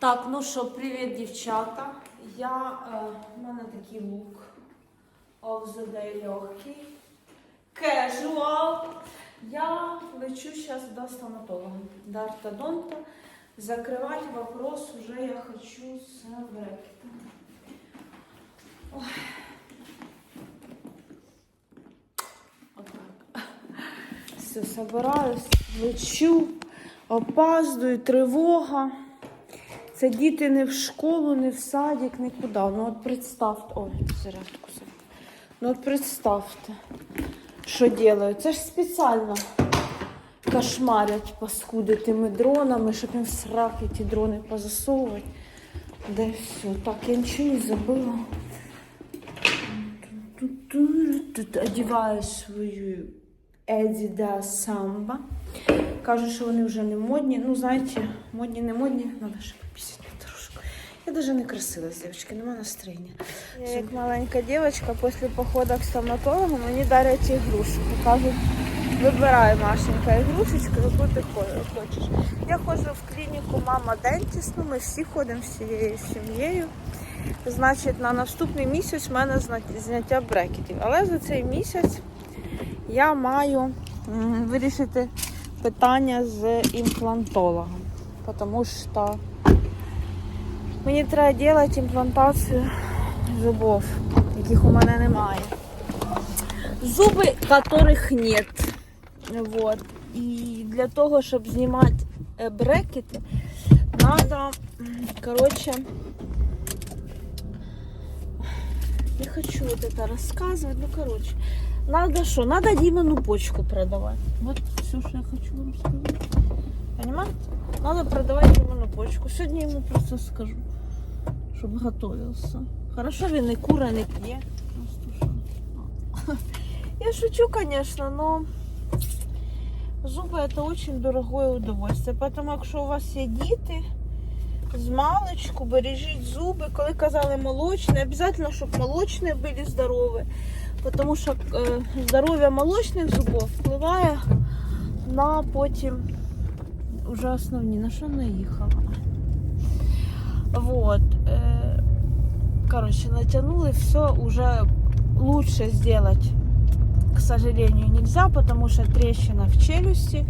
Так, ну що, привіт, дівчата. Я, е, в мене такий лук. Of the day легкий. Casual. Я лечу зараз до стоматолога, до ортодонта. Закривати вопрос уже я хочу з брекетом. Ой. Все, собираюсь, лечу, опаздую, тривога. Це діти не в школу, не в садик, нікуди. Ну от представте. Ой, зарядку. Ну от представте, що роблять. Це ж спеціально кошмарять паскуди тими дронами, щоб їм в сраки ті дрони позасовувати. Де все. Так, я нічого не забыла. Тут одягаю свою Adidas Samba. Кажуть, що вони вже не модні. Ну, знаєте, модні, не модні, треба ще попісити трошки. Я навіть не красилась, дівчатки, нема настроєння. Я як маленька дівчинка після походу к стоматологу мені дарять ігрушку. Кажуть, вибирай, Машенька, ігрушечку, яку ти хочеш. Я ходжу в клініку Мама Дентіс, ну ми всі ходимо всією сім'єю. Значить, на наступний місяць в мене зняття брекетів. Але за цей місяць я маю вирішити питання з імплантологом. Тому що мені треба робити імплантацію зубов, яких у мене немає. Зуби, яких нет. Вот. І для того, щоб знімати е, брекети, треба, коротше, не хочу вот это рассказывать, ну короче. Надо что? Надо Димину почку продавать. Вот все, что я хочу вам сказать. Понимаете? Надо продавать Димину почку. Сегодня ему просто скажу, чтобы готовился. Хорошо, він не кура, не п'є. Просто що. Я шучу, конечно, но зуби это очень дорогое удовольствие. Поэтому, якщо у вас є діти, з маличку бережіть зуби. Коли казали молочні, обов'язково, щоб молочні були здорові. Тому що е, здоров'я молочних зубів впливає на потім уже основні, на що наїхала. Вот. Е, короче, натянули все уже лучше сделать, к сожалению, нельзя, потому что трещина в челюсті.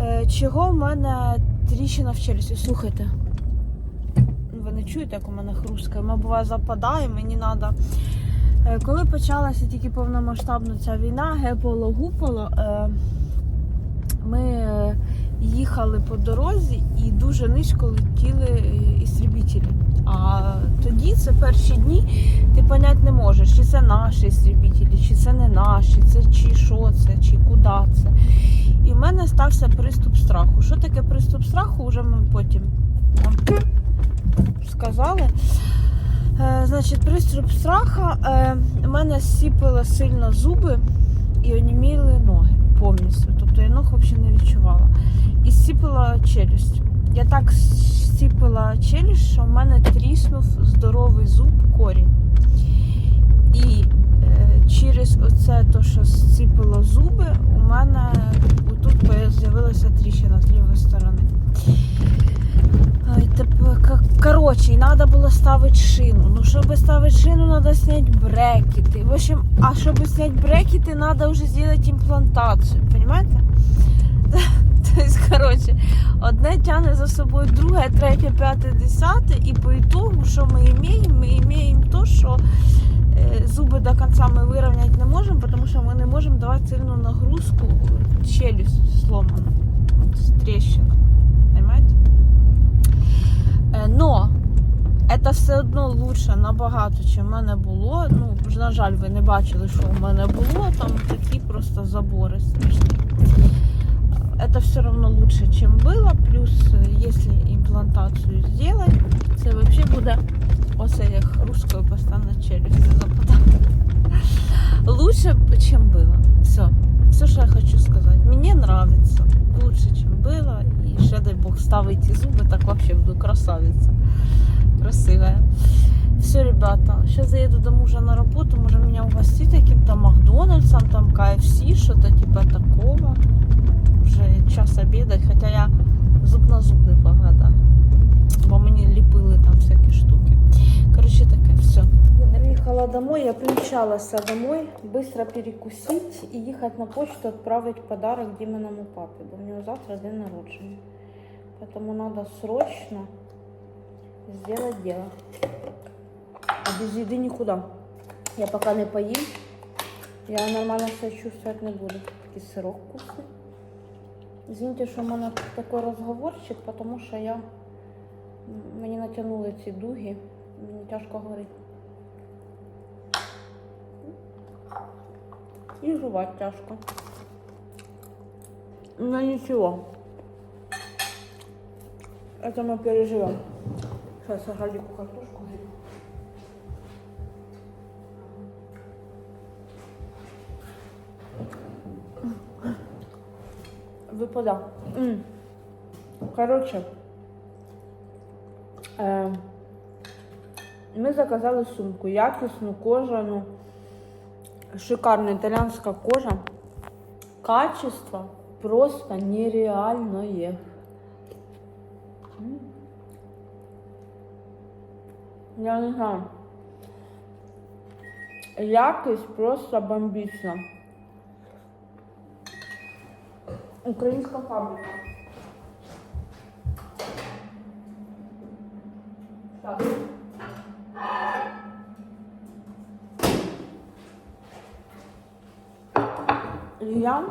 Е, чого в мене тріщина в челюсті? Слухайте. Ви не чуєте, як у мене хрусткає? Ми буває западає, мені треба. Коли почалася тільки повномасштабна ця війна, геполо-гуполо, е, ми е, їхали по дорозі і дуже низько летіли е, істребітелі. А тоді це перші дні, ти понять не можеш, чи це наші істребітелі, чи це не наші, це чи що це, чи куди це. І в мене стався приступ страху. Що таке приступ страху? Вже ми потім сказали. Е, Значить, приступ страха. Е, У мене зсіпили сильно зуби і оніміли ноги повністю. Тобто я ног взагалі не відчувала. І зсіпила челюсть. Я так зсіпила челюсть, що в мене тріснув здоровий зуб корінь. І е, через оце, то, що зціпило зуби, у мене тут з'явилася тріщина з лівої сторони. Ай, тепер, ка- короче, и надо было ставить шину. Ну, чтобы ставить шину, надо снять брекеты. В общем, а чтобы снять брекеты, надо уже сделать имплантацию, понимаете? То есть, короче, одне тягне за собою друге, третє, п'яте, десяте, і по итогу, що ми имеем? Ми имеем то, що е, зуби до конца ми вирівняти не можемо, тому що ми не можемо давати сильну нагрузку, челюсть сломана, це все одно лучше набагато, чим в мене було. Ну, на жаль, ви не бачили, що в мене було. Там такі просто забори страшні. Это все равно лучше, чем было. Плюс, е, если имплантацию сделать, це вообще буде оце як русскою постійно челюсть западає. Лучше, чем было. Все. Все, що я хочу сказати. Мені нравится. Лучше, чем было. І ще дай Бог ставить ті зуби, так вообще буду красавица. красивая. Все, ребята, сейчас заеду до мужа на работу, может меня угостить каким-то Макдональдсом, там KFC, что-то типа такого. Уже час обеда, хотя я зуб на зуб не погода. Бо мені ліпили там всякі штуки. Короче, таке, все. Я приехала домой, я примчалась домой, быстро перекусить и ехать на почту отправить подарок Диминому папе. Бо у него завтра день народження. Поэтому надо срочно сделать дело. А без еды никуда. Я пока не поем, я нормально себя чувствовать не буду. Такий сирок вкусный. Извините, що в мене такий розговорчик, тому що я м, мені натягнули ці дуги, мені тяжко говорити. І жувати тяжко. Но ничего. Это мы переживем. Я Галику картошку грибу. Випада. М. Коротше, е, ми заказали сумку, якісну, кожану, шикарна італійська кожа. Качество просто нереальное. Я не знаю. Якість просто бомбічна. Українська фабрика. Так. Я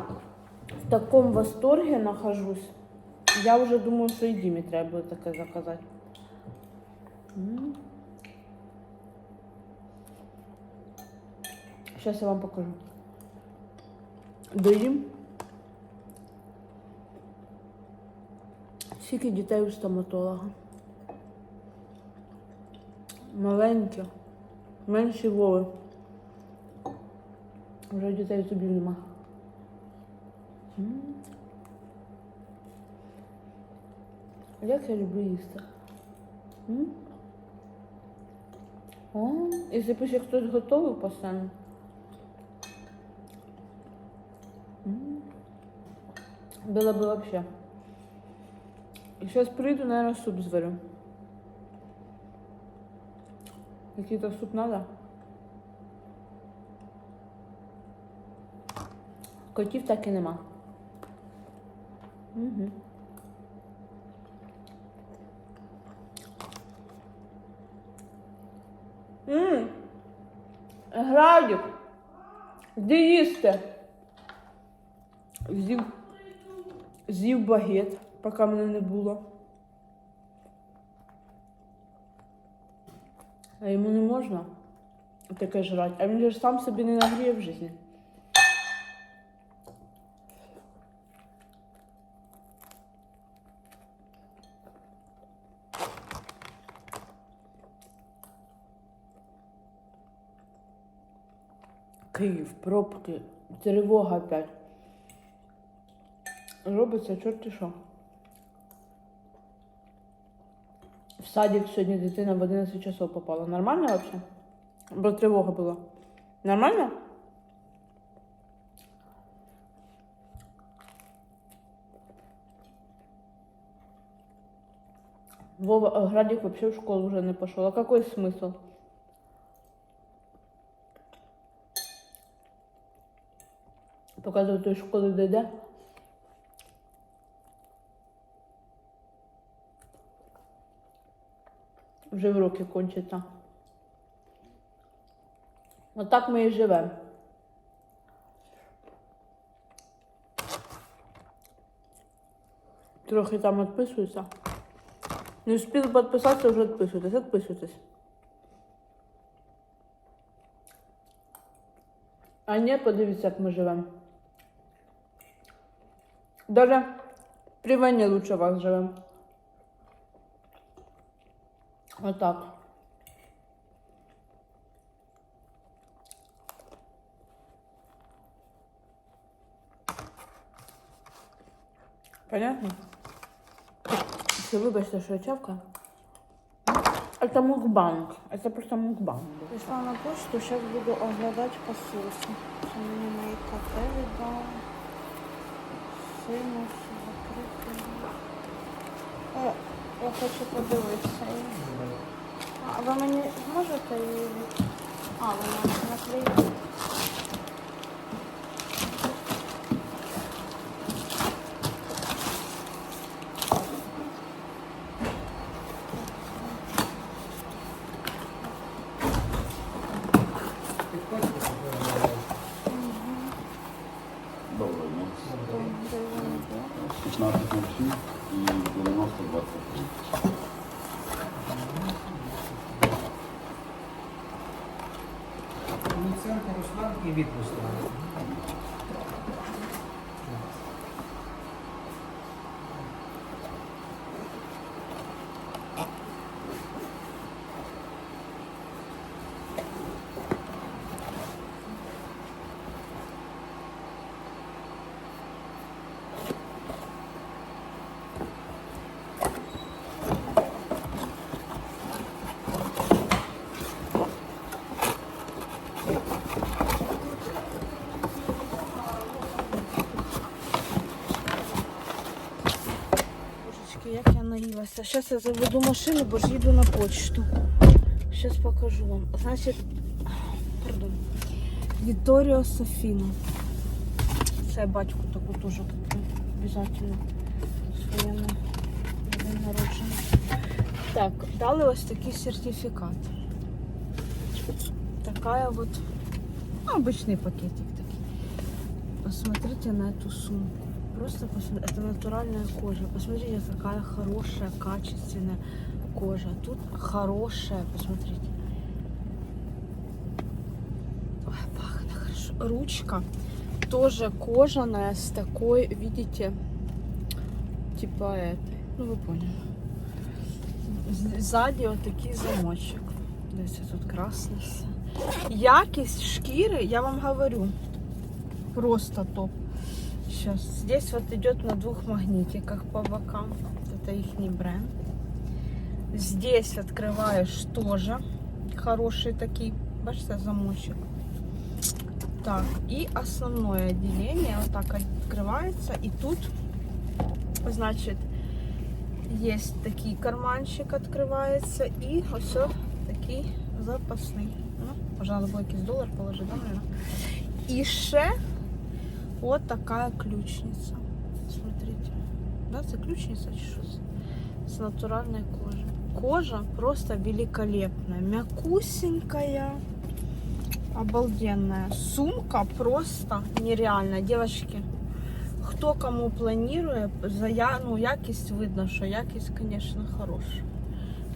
в таком восторге нахожусь. Я уже думаю, что и Диме треба буде таке заказати. Сейчас я вам покажу. Доїм. Скільки дітей у стоматолога? Маленькі, менші Вови. Вже дітей зубів нема. Як я люблю їсти. О, б ще хтось готовий постійно. Было бы вообще. Сейчас приду, наверное, суп сварю. Какие-то суп надо? Котів так і нема. Угу. Ммм. Градик. Де їсти? З'їв, з'їв багет, поки мене не було. А йому не можна таке жрати. А він же сам собі не нагріє в житті. Київ, пробки, тривога опять. Робиться чорти що. В садик сьогодні дитина в 11 часов попала. Нормально вообще? Бо тривога була. Нормально? Вова Градик вообще в школу уже не пошел. А какой смысл? Пока до той школи дойде. Вже уроки кончаться. Отак ми і живемо. Трохи там відписуються. Не успіли підписатися, вже відписуйтесь. Відписуйтесь. А ні, подивіться, як ми живемо. Даже при війні лучше вас живемо. Отак. Понятно? Все, вибачте, що я чавка. Это мукбанг. Это просто мукбанг. Пришла на почту, сейчас буду оглядать посылки. Что мне мои коты віддали. Сину я хочу подивитися. її. А ви мені зможете її? А, вона наклеїла. Доброго як я наїлася. Зараз я заведу машину, бо ж їду на почту. Зараз покажу вам. Значить, пардон. Віторіо Софіно. Це я батьку таку теж куплю. Обязательно. Своєму на день народження. Так, дали ось такий сертифікат. Такая вот, ну, обычный пакетик такой. Посмотрите на эту сумку. Просто посмотрите, это натуральная кожа. Посмотрите, какая хорошая, качественная кожа. Тут хорошая, посмотрите. Ой, пахнет хорошо. Ручка тоже кожаная с такой, видите, типа этой. Ну, вы поняли. З- Ззаді отакий замочок. Десь тут красне все. Якість шкіри, я вам говорю, просто топ. Сейчас. Здесь вот идет на двух магнитиках по бокам. Это их бренд. Здесь открываешь тоже хороший такие, бачите, замочек. Так, и основное отделение вот так открывается. И тут, значит, есть такий карманчик открывается. И все такий запасний. Ну, треба було якийсь долар положити, да, наверное? І ще вот такая ключница. Смотрите. Да, это ключница чи що це? С натуральной кожи. Кожа просто великолепная. Мякусенькая. Обалденная. Сумка просто нереальная. Девочки, хто кому планує, за я, ну, якість видно, що якість, конечно, хорошая.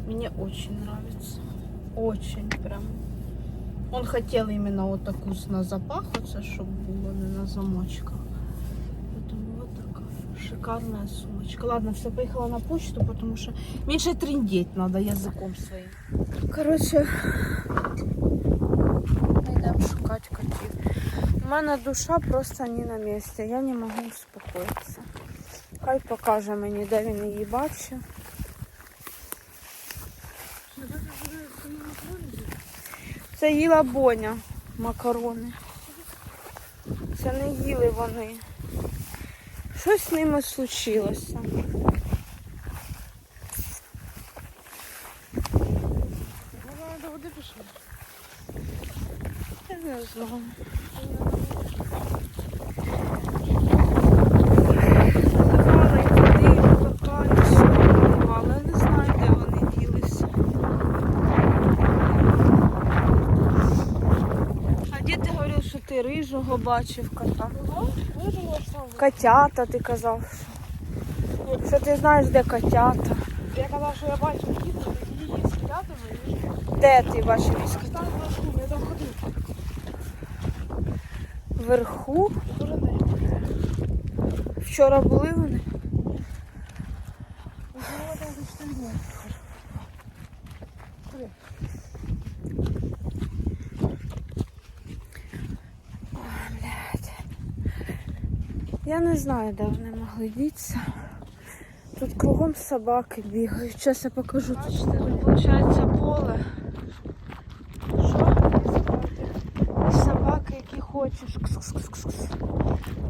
Мне очень нравится. Очень прям. Он хотел именно вот такую на запах, оце, щоб було не на замочках. Поэтому вот такая шикарная сумочка. Ладно, все, поехала на почту, потому что меньше трындеть надо языком своим. Короче, йдемо шукати котів. У мене душа просто не на місці. Я не можу успокоїтися. Хай покаже мені, де він її бачив. Це їла Боня макарони. Це не їли вони. Щось з ними случилося. до води пішла. Я не знаю. Давали води, копали, все давали. Я не знаю, де вони ділися. А де ти говорив, що ти рижого бачив кота? Котята, ти казав. що- ти знаєш, де котята? Я казав, що я бачу діти, такі є з кітятами, і Де ти бачив із кота? там верху, я там ходив. Вверху? Вчора були вони? Можливо, там десь там є. Куди? Я не знаю, де вони могли дітися. Тут кругом собаки бігають. Зараз я покажу. Бачите, тут виходить поле. Що? І собаки, які хочеш. Кс-кс-кс-кс.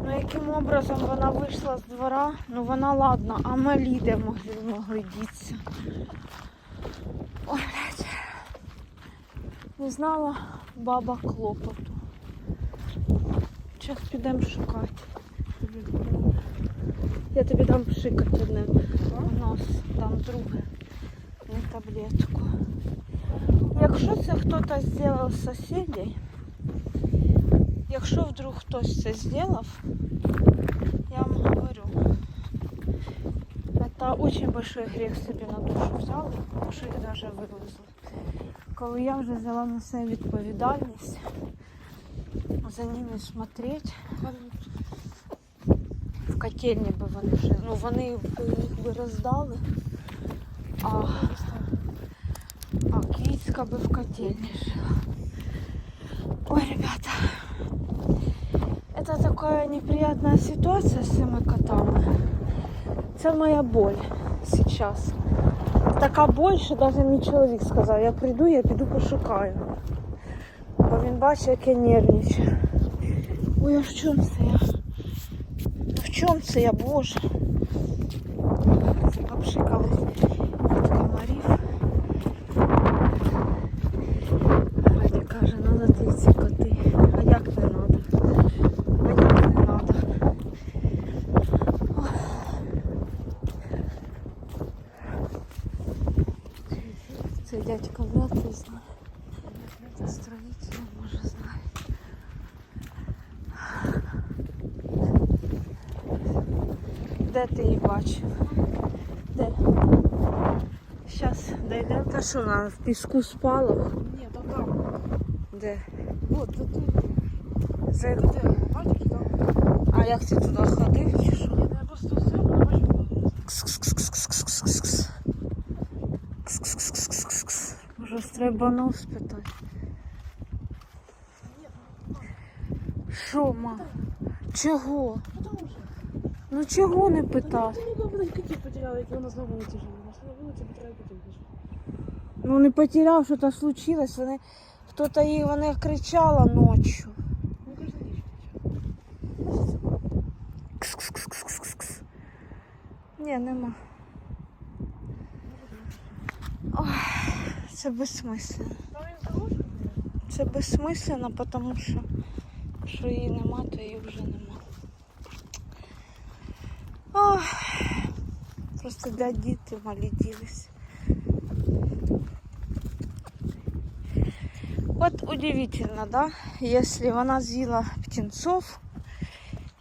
Ну яким образом вона вийшла з двора? Ну вона ладна, а малі де могли, могли дітися. Ой, блядь. Не знала баба клопоту. Зараз підемо шукати. Я тобі дам пшикати одним в нос, дам друге, не таблетку. Якщо це хтось зробив з сусідів, якщо вдруг хтось це зробив, я вам говорю, это очень большой грех собі на душу взяли, що їх даже вивезли. Коли я вже взяла на себе відповідальність за ними смотреть, в котельні би вони вже, ну вони б їх би роздали, а, а кицька би в котельні жила. Ой, ребята, это такая неприятная ситуация с цими котами. Це моя боль сейчас. Така боль, що навіть мій чоловік сказав, я прийду, я піду пошукаю. Бо він бачить, як я нервничаю. Ой, а в чому це я? В Чому це я, боже? Попшикались від комарів. Батя каже, надо ти ці коти. А як не надо? А як не надо? Це дядько вряд ли знає. Це строїтель, може знає. Де ти її бачив? Де? Зараз дійдемо. Та що вона в піску спала? Ні, там там. Де? Вот, тут. За... Бачиш, там. А як ти туди ходив чи що? Я просто все. Кс-кс-кс-кс-кс-кс-кс. Кс-кс-кс-кс-кс. Може, стрибанув спитати. Що, ма? Чого? Ну чого не питати? Ну, котів потеряли, які у нас на вулиці жили. У нас на вулиці потеряли котів дуже. Ну не потеряв, що то случилось. Вони хто-то їй вони кричала ночі. Ні, нема. Ой, це безсмислено. Там. Це безсмислено, тому що, що її нема, то її вже нема. Ох, просто для діти малі ділись. От удивительно, да? Якщо вона з'їла птенцов,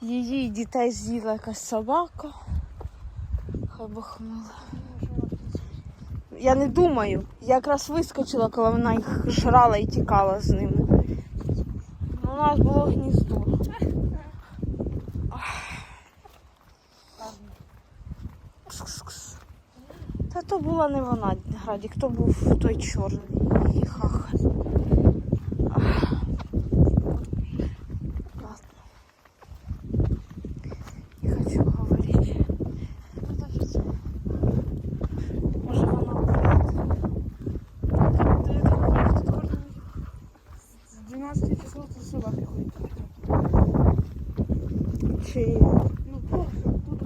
її дітей з'їла якась собака. Хай Бог. Я не думаю. Я якраз вискочила, коли вона їх жрала і тікала з ними. Ну, у нас було гніздо. Та то була не вона, Градік, то був той чорний. Її хаха. Ах. Ладно. Не хочу говорити. Ну, так що це. Може вона вбила. Та я там бачу, тут кожен з 12 числа тут собаки ходять. Чи... Ну, просто тут.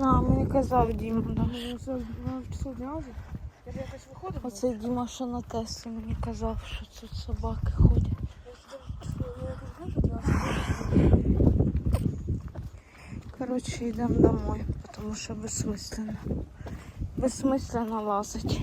А, мені казав Діма, да. Це вона число 12. Я якось виходив. Оцей Діма, що на Теслі мені казав, що тут собаки ходять. Я якось знаю, що 12. Коротше, йдемо домой, тому що безсмислено. Безсмислено лазить.